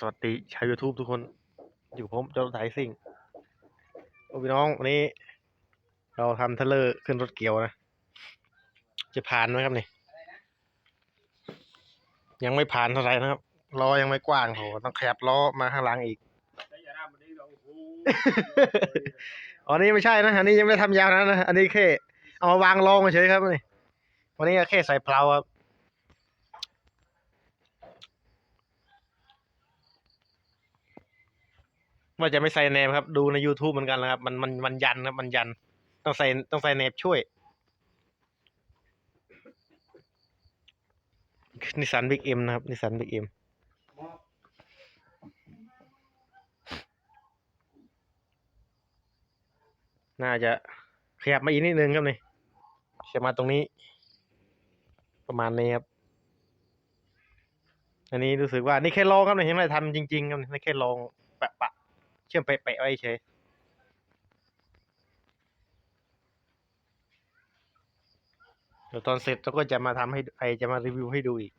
สวัสดีชาว YouTube ทุกคน อยู่ผมเจ้าไทยซิ่งโอ้พี่น้อง วันนี้ เราทำเทเลอร์ขึ้นรถเกี่ยวนะ จะผ่านไหมครับนี่ ยังไม่ผ่านเท่าไหร่นะครับล้อยังไม่กว้างโหต้องขยับล้อมาข้างหลังอีกอ๋อนี่ไม่ใช่นะ อันนี้ยังไม่ได้ทำยาวนะนะ อันนี้แค่เอามาวางรองเฉยครับนี่วันนี้แค่ใส่เพลาครับ ว่าจะไม่ใส่แนบครับ ดูใน YouTube เหมือนกันนะครับ มันมันมันยันครับ มันยัน ต้องใส่ต้องใส่แนบช่วยนิสันบิ๊กเอ็มนะครับนิสันบิ๊กเอ็มน่าจะขยับมาอีกนิดนึงครับนี่ขยับมาตรงนี้ ประมาณนี้ครับ อันนี้รู้สึกว่านี่แค่ลองครับนี่ยังไม่ได้ทำจริงๆครับนี่แค่ลอง เชื่อมไปะไว้เฉยเดี๋ยวตอนเสร็จเราก็จะมาทำให้ไอจะมารีวิวให้ดูอีก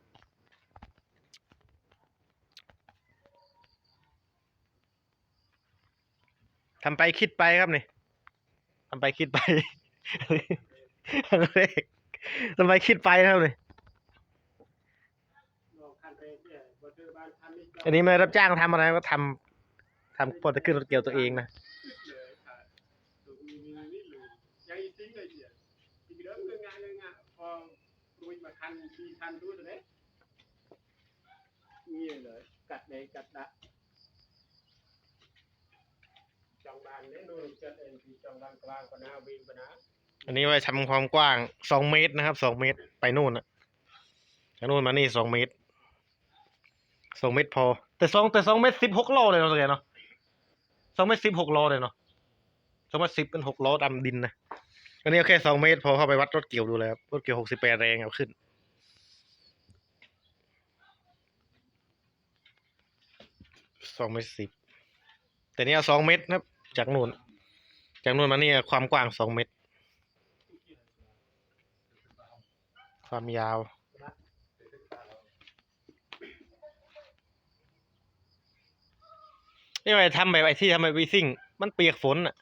ทำไปคิดไปครับนี่ทำไปคิดไปครั้งแรกทำไปคิดไปครับนี่อันนี้ไม่รับจ้างทำอะไรก็ทำ ทำพอจะขึ้นรถเกี่ยวตัวเองนะอันนี้ไว้ทำความกว้างสองเมตรนะครับสองเมตรไปนู่นนะจากนู่นมานี่สองเมตรสองเมตรพอ แต่สองแต่สองเมตรสิบหกโลเลยเนาะตัวเนาะ องเมตรสิบหกโลเลยเนาะสองเมตรสิบเป็นหกล้อดำดินนะอันนี้แค่สองเมตร พอเข้าไปวัดรถเกี่ยวดูเลยครับรถเกี่ยวหกสิบแปดแรงเอาขึ้นสองเมตรสิบแต่นี่สองเมตรนะครับจากนู่นจากนู่นมาเนี่ยความกว้างสองเมตร ความยาว นี่ไปทำแบบไอ้ที่ทำแบบวีซิ่ง มันเปียกฝนอะ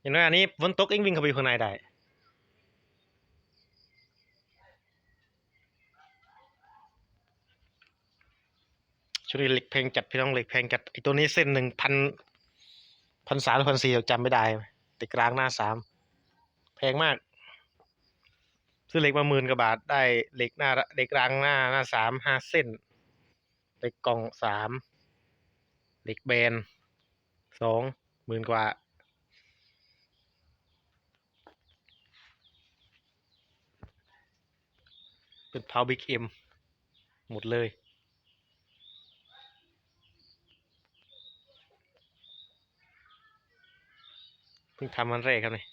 เห็นไหมอันนี้ฝนตกเองวิ่งเข้าไปข้างในได้ช่วงนี้เหล็กแพงจัดพี่น้องเหล็กแพงจัดไอ้ตัวนี้เส้นหนึ่งพันพันสามพันสี่จำไม่ได้แต่กลางหน้าสามแพงมาก ซื้อเหล็กมาหมื่นกว่าบาทได้เหล็กหน้าเหล็กรางหน้าหน้าสามห้าเส้นเหล็กกล่องสาม เหล็กแบนสองหมื่นกว่า เป็นพาวบิ๊กเอ็มหมดเลยเพิ่งทำมันแรกครับนี่